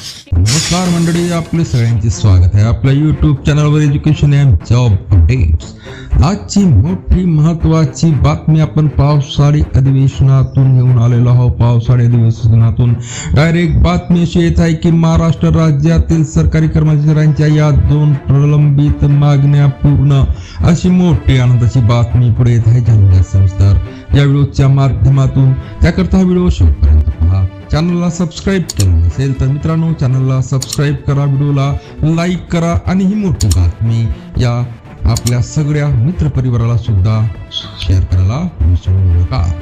नमस्कार मंडळी आपले सगळ्यांचे स्वागत आहे. आपल्या युट्यूब चॅनलवर एज्युकेशन अँड जॉब अपडेट्स आजची मोठी महत्वाची बातमी आपण पावसाळी अधिवेशनातून घेऊन आलेलो आहोत. पावसाळी अधिवेशनातून डायरेक्ट बातमी अशी येत आहे की महाराष्ट्र राज्यातील सरकारी कर्मचाऱ्यांच्या या दोन प्रलंबित मागण्या पूर्ण अशी मोठी आनंदाची बातमी पुढे येत आहे. जाणूया संस्कार या व्हिडिओच्या माध्यमातून त्याकरता हा व्हिडिओ शेवटपर्यंत चॅनलला सबस्क्राईब केलं नसेल तर मित्रांनो चॅनलला सबस्क्राईब करा व्हिडिओला लाईक करा आणि ही मोठी बातमी या आपल्या सगळ्या मित्रपरिवाराला सुद्धा शेअर करायला विसरू नका.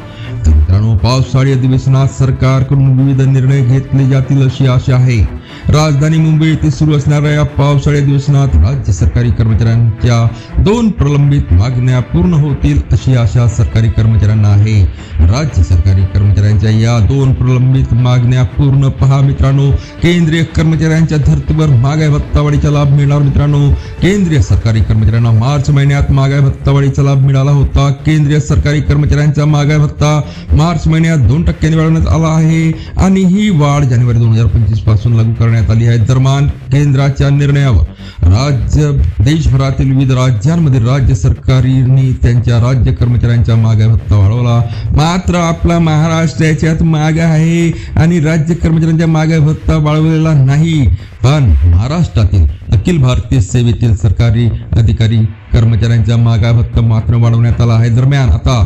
तर मित्रांनो पावसाळी अधिवेशनात सरकारकडून विविध निर्णय घेतले जातील अशी आशा आहे. राजधानी मुंबई येथे सुरू असणाऱ्या या पावसाळी अधिवेशनात राज्य सरकारी कर्मचाऱ्यांच्या दोन प्रलंबित मागण्या पूर्ण होतील अशी आशा सरकारी कर्मचाऱ्यांना आहे. राज्य सरकारी कर्मचाऱ्यांच्या या दोन प्रलंबित मागण्या पूर्ण पहा मित्रांनो. केंद्रीय कर्मचाऱ्यांच्या धर्तीवर महागाई भत्तावाढीचा लाभ मिळणार मित्रांनो. केंद्रीय सरकारी कर्मचाऱ्यांना मार्च महिन्यात महागाई भत्तावाढीचा लाभ मिळाला होता. केंद्रीय सरकारी कर्मचाऱ्यांचा महागाई भत्ता मार्च महिन्यात दोन टक्क्यांनी वाढवण्यात आला आहे. आणि ही वाढ जानेवारी दोन हजार पंचवीसपासून लागू करण्यात करण्यात आली आहे दरम्यान केंद्राच्या निर्णयावर राज्य देशभरातील विविध राज्यांमध्ये राज्य सरकारांनी त्यांच्या राज्य कर्मचाऱ्यांचा मागे भत्ता वाढवला. मात्र आपला महाराष्ट्र याच्यात मागे आहे आणि राज्य कर्मचाऱ्यांच्या मागे भत्ता वाढवलेला नाही. पण महाराष्ट्रातील अखिल भारतीय सेवेतील सरकारी अधिकारी कर्मचाऱ्यांचा मागा भत्ता मात्र वाढवण्यात आला आहे. दरम्यान आता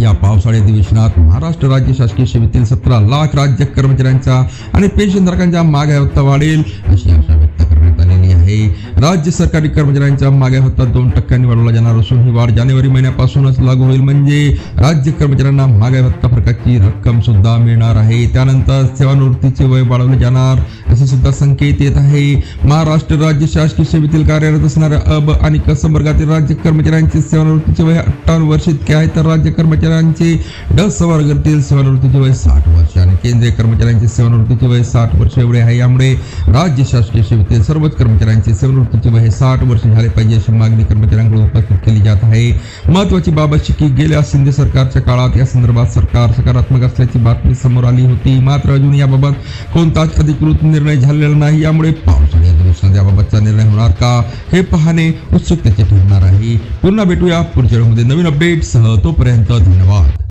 या पावसाळी अधिवेशनात महाराष्ट्र राज्य शासकीय सेवेतील सतरा लाख राज्य कर्मचाऱ्यांचा आणि पेन्शनधारकांच्या मागे हप्ता वाढेल अशी आशा व्यक्त करण्यात आलेली आहे. राज्य सरकारी कर्मचाऱ्यांच्या मागे हप्ता दोन टक्क्यांनी वाढवला जाणार असून ही वाढ जानेवारी महिन्यापासूनच लागू होईल. म्हणजे राज्य कर्मचाऱ्यांना मागे हप्ता फरकाची रक्कम सुद्धा मिळणार आहे. त्यानंतर सेवानिवृत्तीचे वय वाढवले जाणार. असे सुद्धा संकेत येत आहे. महाराष्ट्र राज्य शासकीय सेवेतील कार्यरत असणाऱ्या अब आणि कसम वर्गातील राज्य कर्मचाऱ्यांचे सेवानिवृत्तीचे वय अठ्ठावन्न वर्ष इतके आहे. तर राज्य कर्मचाऱ्यांचे ड वर्गातील सेवानिवृत्तीचे वय साठ वर्ष आणि केंद्रीय कर्मचाऱ्यांचे सेवानिवृत्तीचे वय साठ वर्ष एवढे आहे. यामुळे राज्य शासकीय सेवेतील सर्वच कर्मचाऱ्यांचे सेवानिवृत्तीचे वय साठ वर्ष झाले पाहिजे अशी मागणी कर्मचाऱ्यांकडून उपस्थित केली जात आहे. महत्वाची बाब अशी की गेल्या शिंदे सरकारच्या काळात या संदर्भात सरकार सकारात्मक असल्याची बातमी समोर आली होती. मात्र अजून याबाबत कोणताच अधिकृत निर्णय झालेला नाही यामुळे पावसाळी अधिवेशनात याबाबतचा निर्णय होणार का हे पाहणे उत्सुकतेचे ठरणार आहे. पुन्हा भेटूया पुढच्या व्हिडिओमध्ये नवीन अपडेटसह तोपर्यंत धन्यवाद.